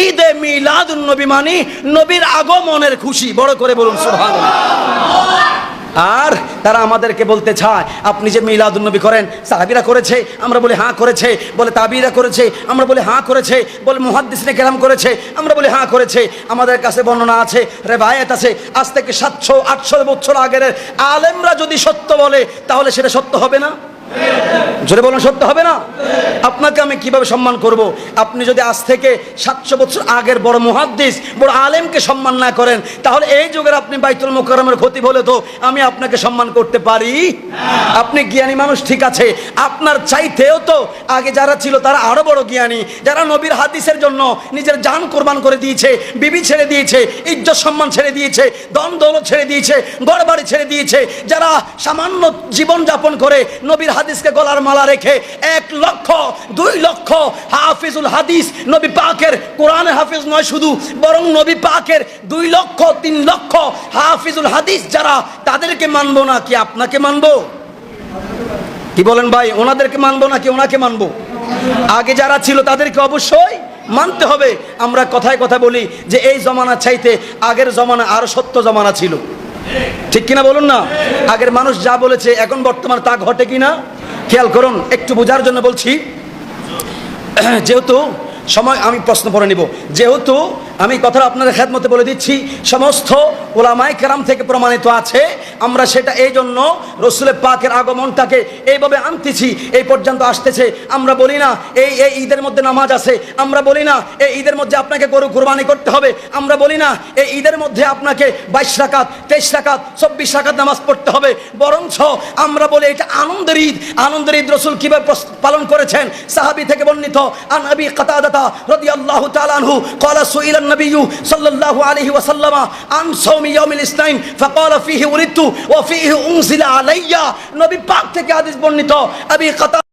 ঈদে মিলাদুন নবী মানি, নবীর আগমনের খুশি। বড় করে বলুন, সুবহানাল্লাহ। আর তারা আমাদেরকে বলতে চায়, আপনি যে মিলাদুন নবী করেন, সাহাবিরা করেছে, আমরা বলি হ্যাঁ করেছে, বলে তাবিরা করেছে, আমরা বলি হ্যাঁ করেছে, বলে মুহাদ্দিসনে কেরাম করেছে, আমরা বলি হ্যাঁ করেছে। আমাদের কাছে বর্ণনা আছে, রেবায়েত আছে, আজ থেকে সাতশো, আটশো বছর আগের আলেমরা যদি সত্য বলে, তাহলে সেটা সত্য হবে না? জোরে বলুন, সত্য হবে না? আপনাকে আমি কীভাবে সম্মান করব? আপনি যদি আজ থেকে সাতশো বছর আগের বড় বড় আলেমকে সম্মান না করেন, তাহলে এই যুগের আপনি বাইতুল মোকারমের ক্ষতি বলে তো আমি আপনাকে সম্মান করতে পারি? আপনি জ্ঞানী মানুষ, ঠিক আছে। আপনার চাইতেও তো আগে যারা ছিল তারা আরও বড় জ্ঞানী। যারা নবীর হাদিসের জন্য নিজের জান কোরবান করে দিয়েছে, বিবি ছেড়ে দিয়েছে, ইজ্জত সম্মান ছেড়ে দিয়েছে দম ছেড়ে দিয়েছে গড় বাড়ি ছেড়ে দিয়েছে, যারা সামান্য জীবন যাপন করে নবীর হাদিসকে গলার মালা রেখে এক লক্ষ, দুই লক্ষ হাফিজুল হাদিস নবী পাকের কোরআনের হাফিজ নয় শুধু, বরং নবী পাকের দুই লক্ষ, তিন লক্ষ হাফিজুল হাদিস যারা তাদেরকে মানবো না কি আপনাকে মানবো? কি বলেন ভাই, ওনাদেরকে মানবো নাকি ওনাকে মানবো? আগে যারা ছিল তাদেরকে অবশ্যই মানতে হবে। আমরা কথায় কথা বলি যে এই জমানা চাইতে আগের জমানা আরও সত্য জমানা ছিল। ঠিক কিনা বলুন না? আগের মানুষ যা বলেছে, এখন বর্তমান তা ঘটে কিনা? খেয়াল করুন একটু বোঝার জন্য বলছি। যেহেতু সময় আমি প্রশ্ন পড়ে নিব। যেহেতু আমি কথাটা আপনাদের খেদমতে বলে দিচ্ছি, সমস্ত ওলামাই কেরাম থেকে প্রমাণিত আছে, আমরা সেটা এই জন্য রসুলের পাকের আগমনটাকে এইভাবে আনতেছি, এই পর্যন্ত আসতেছে। আমরা বলি না, এই এই ঈদের মধ্যে নামাজ আছে, আমরা বলি না, এই ঈদের মধ্যে আপনাকে গরু কোরবানি করতে হবে। আমরা বলি না, এই ঈদের মধ্যে আপনাকে বাইশ রাকাত, তেইশ রাকাত, চব্বিশ রাকাত নামাজ পড়তে হবে। বরঞ্চ আমরা বলি এটা আনন্দের ঈদ। আনন্দের ঈদ রসুল কীভাবে পালন করেছেন? সাহাবি থেকে বর্ণিত, আন আবি কাতাদাতা রাদিয়াল্লাহু তাআলা আনহু قال سئل النبي صلى الله عليه وسلم عن صوم يوم الاثنين فقال فيه ولدت وفيه انزل علي নবী পাক থেকে হাদিস বর্ণিত আবি কাতা